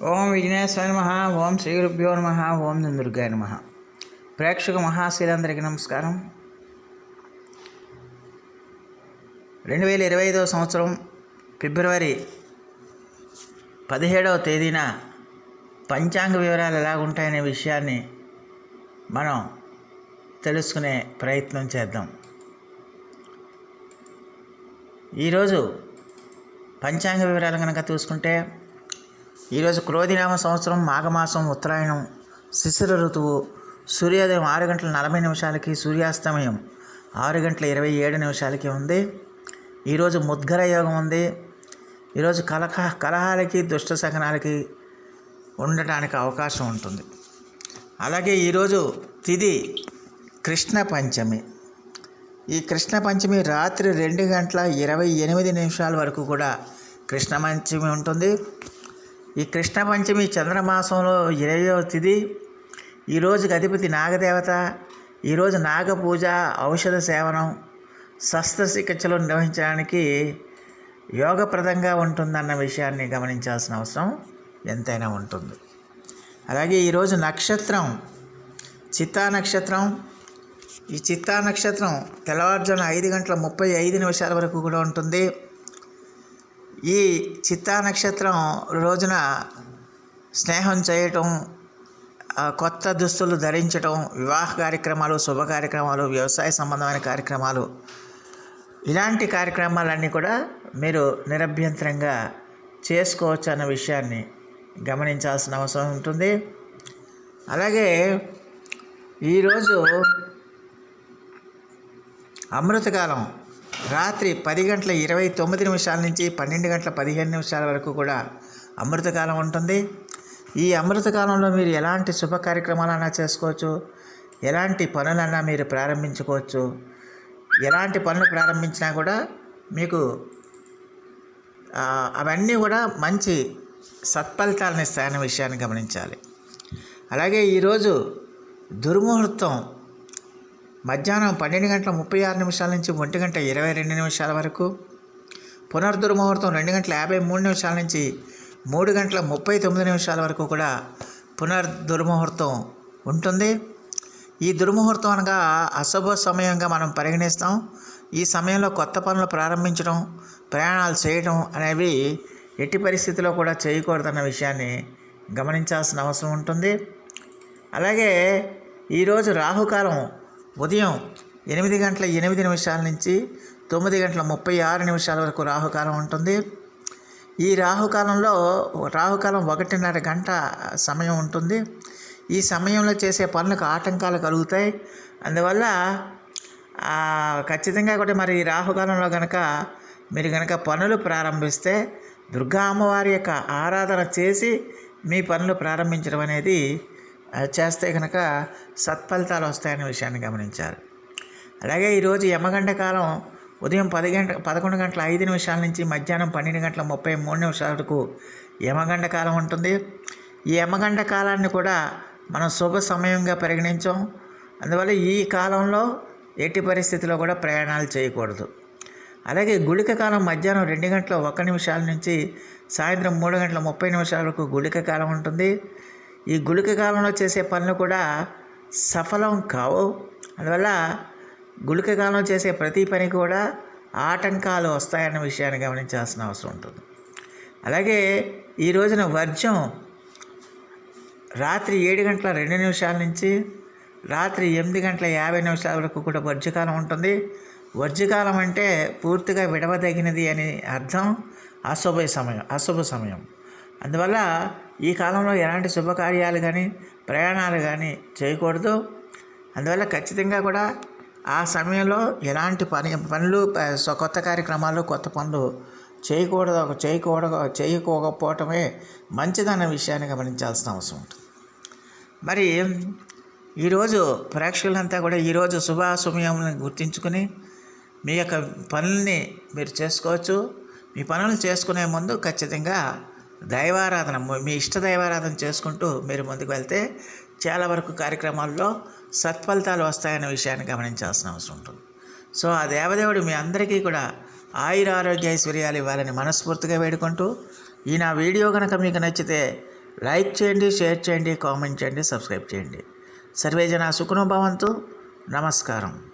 ఓం విఘ్నేశ్వర నమ ఓం శ్రీ గురుభ్యో నమ ఓం దుర్గాయ నమ. ప్రేక్షక మహాశీలందరికీ నమస్కారం. రెండు వేల ఇరవై ఐదవ సంవత్సరం ఫిబ్రవరి పదిహేడవ తేదీన పంచాంగ వివరాలు ఎలాగుంటాయనే విషయాన్ని మనం తెలుసుకునే ప్రయత్నం చేద్దాం. ఈరోజు పంచాంగ వివరాలు కనుక చూసుకుంటే ఈరోజు క్రోధినామ సంవత్సరం మాఘమాసం ఉత్తరాయణం శిశిర ఋతువు సూర్యోదయం ఆరు గంటల నలభై నిమిషాలకి సూర్యాస్తమయం ఆరు గంటల ఇరవై ఏడు నిమిషాలకి ఉంది. ఈరోజు ముద్గర యోగం ఉంది. ఈరోజు కలహ కలహాలకి దుష్ట సగనాలకి ఉండటానికి అవకాశం ఉంటుంది. అలాగే ఈరోజు తిది కృష్ణ పంచమి. ఈ కృష్ణ పంచమి రాత్రి రెండు గంటల ఇరవై ఎనిమిది నిమిషాల వరకు కూడా కృష్ణ పంచమి ఉంటుంది. ఈ కృష్ణ పంచమి చంద్రమాసంలో ఇరవయో తిథి ఈరోజుకి అధిపతి నాగదేవత ఈరోజు నాగపూజ ఔషధ సేవనం శస్త్రచికిత్సలు నిర్వహించడానికి యోగప్రదంగా ఉంటుందన్న విషయాన్ని గమనించాల్సిన అవసరం ఎంతైనా ఉంటుంది. అలాగే ఈరోజు నక్షత్రం చిత్తా నక్షత్రం. ఈ చిత్తా నక్షత్రం తెల్లవారుజామున ఐదు గంటల ముప్పై ఐదు నిమిషాల వరకు కూడా ఉంటుంది. ఈ చిత్తా నక్షత్రం రోజున స్నేహం చేయటం కొత్త దుస్తులు ధరించటం వివాహ కార్యక్రమాలు శుభ కార్యక్రమాలు వ్యవసాయ సంబంధమైన కార్యక్రమాలు ఇలాంటి కార్యక్రమాలన్నీ కూడా మీరు నిరభ్యంతరంగా చేసుకోవచ్చు అన్న విషయాన్ని గమనించాల్సిన అవసరం ఉంటుంది. అలాగే ఈరోజు అమృతకాలం రాత్రి పది గంటల ఇరవై తొమ్మిది నిమిషాల నుంచి పన్నెండు గంటల పదిహేను నిమిషాల వరకు కూడా అమృతకాలం ఉంటుంది. ఈ అమృతకాలంలో మీరు ఎలాంటి శుభ కార్యక్రమాలన్నా చేసుకోవచ్చు. ఎలాంటి పనులన్నా మీరు ప్రారంభించుకోవచ్చు. ఎలాంటి పనులు ప్రారంభించినా కూడా మీకు అవన్నీ కూడా మంచి సత్ఫలితాలను ఇస్తాయనే విషయాన్ని గమనించాలి. అలాగే ఈరోజు దుర్ముహూర్తం మధ్యాహ్నం పన్నెండు గంటల ముప్పై ఆరు నిమిషాల నుంచి ఒంటి గంట ఇరవై రెండు నిమిషాల వరకు పునర్దుర్ముహూర్తం రెండు గంటల యాభై మూడు నిమిషాల నుంచి మూడు గంటల ముప్పై తొమ్మిది నిమిషాల వరకు కూడా పునర్దుర్ముహూర్తం ఉంటుంది. ఈ దుర్ముహూర్తం అనగా అశుభ సమయంగా మనం పరిగణిస్తాం. ఈ సమయంలో కొత్త పనులు ప్రారంభించడం ప్రయాణాలు చేయడం అనేవి ఎట్టి పరిస్థితిలో కూడా చేయకూడదన్న విషయాన్ని గమనించాల్సిన అవసరం ఉంటుంది. అలాగే ఈరోజు రాహుకాలం ఉదయం ఎనిమిది గంటల ఎనిమిది నిమిషాల నుంచి తొమ్మిది గంటల ముప్పై ఆరు నిమిషాల వరకు రాహుకాలం ఉంటుంది. ఈ రాహుకాలంలో రాహుకాలం ఒకటిన్నర గంట సమయం ఉంటుంది. ఈ సమయంలో చేసే పనులకు ఆటంకాలు కలుగుతాయి. అందువల్ల ఖచ్చితంగా కూడా మరి ఈ రాహుకాలంలో కనుక మీరు కనుక పనులు ప్రారంభిస్తే దుర్గా అమ్మవారి యొక్క ఆరాధన చేసి మీ పనులు ప్రారంభించడం అనేది చేస్తే కనుక సత్ఫలితాలు వస్తాయనే విషయాన్ని గమనించారు. అలాగే ఈరోజు యమగంట కాలం ఉదయం పది గంట పదకొండు గంటల ఐదు నిమిషాల నుంచి మధ్యాహ్నం పన్నెండు గంటల ముప్పై మూడు నిమిషాల వరకు యమగంట కాలం ఉంటుంది. ఈ యమగంట కాలాన్ని కూడా మనం శుభ సమయంగా పరిగణించాం. అందువల్ల ఈ కాలంలో ఎట్టి పరిస్థితిలో కూడా ప్రయాణాలు చేయకూడదు. అలాగే గుళిక కాలం మధ్యాహ్నం రెండు గంటల ఒక నిమిషాల నుంచి సాయంత్రం మూడు గంటల ముప్పై నిమిషాల వరకు గుళిక కాలం ఉంటుంది. ఈ గుళిక కాలంలో చేసే పనులు కూడా సఫలం కావు. అందువల్ల గుళిక కాలంలో చేసే ప్రతి పని కూడా ఆటంకాలు వస్తాయన్న విషయాన్ని గమనించాల్సిన అవసరం ఉంటుంది. అలాగే ఈ రోజున వర్జం రాత్రి ఏడు గంటల రెండు నిమిషాల నుంచి రాత్రి ఎనిమిది గంటల యాభై నిమిషాల వరకు కూడా వర్జకాలం ఉంటుంది. వర్జకాలం అంటే పూర్తిగా విడవదగినది అని అర్థం అశుభ సమయం అశుభ సమయం. అందువల్ల ఈ కాలంలో ఎలాంటి శుభకార్యాలు కానీ ప్రయాణాలు కానీ చేయకూడదు. అందువల్ల ఖచ్చితంగా కూడా ఆ సమయంలో ఎలాంటి పని పనులు కొత్త కార్యక్రమాలు కొత్త పనులు చేయకూడదు చేయకూడదు చేయకపోవటమే మంచిదన్న విషయాన్ని గమనించాల్సిన అవసరం ఉంటుంది. మరి ఈరోజు ప్రేక్షకులంతా కూడా ఈరోజు శుభాశుభ్యములను గుర్తించుకుని మీ యొక్క పనుల్ని మీరు చేసుకోవచ్చు. మీ పనులు చేసుకునే ముందు ఖచ్చితంగా దైవారాధన మీ ఇష్ట దైవారాధన చేసుకుంటూ మీరు ముందుకు వెళ్తే చాలా వరకు కార్యక్రమాల్లో సత్ఫలితాలు వస్తాయనే విషయాన్ని గమనించాల్సిన అవసరం ఉంటుంది. సో ఆ దేవదేవుడు మీ అందరికీ కూడా ఆయుర ఆరోగ్య ఐశ్వర్యాలు ఇవ్వాలని మనస్ఫూర్తిగా వేడుకుంటూ ఈ నా వీడియో కనుక మీకు నచ్చితే లైక్ చేయండి షేర్ చేయండి కామెంట్ చేయండి సబ్స్క్రైబ్ చేయండి. సర్వేజన సుఖనోభవంతు నమస్కారం.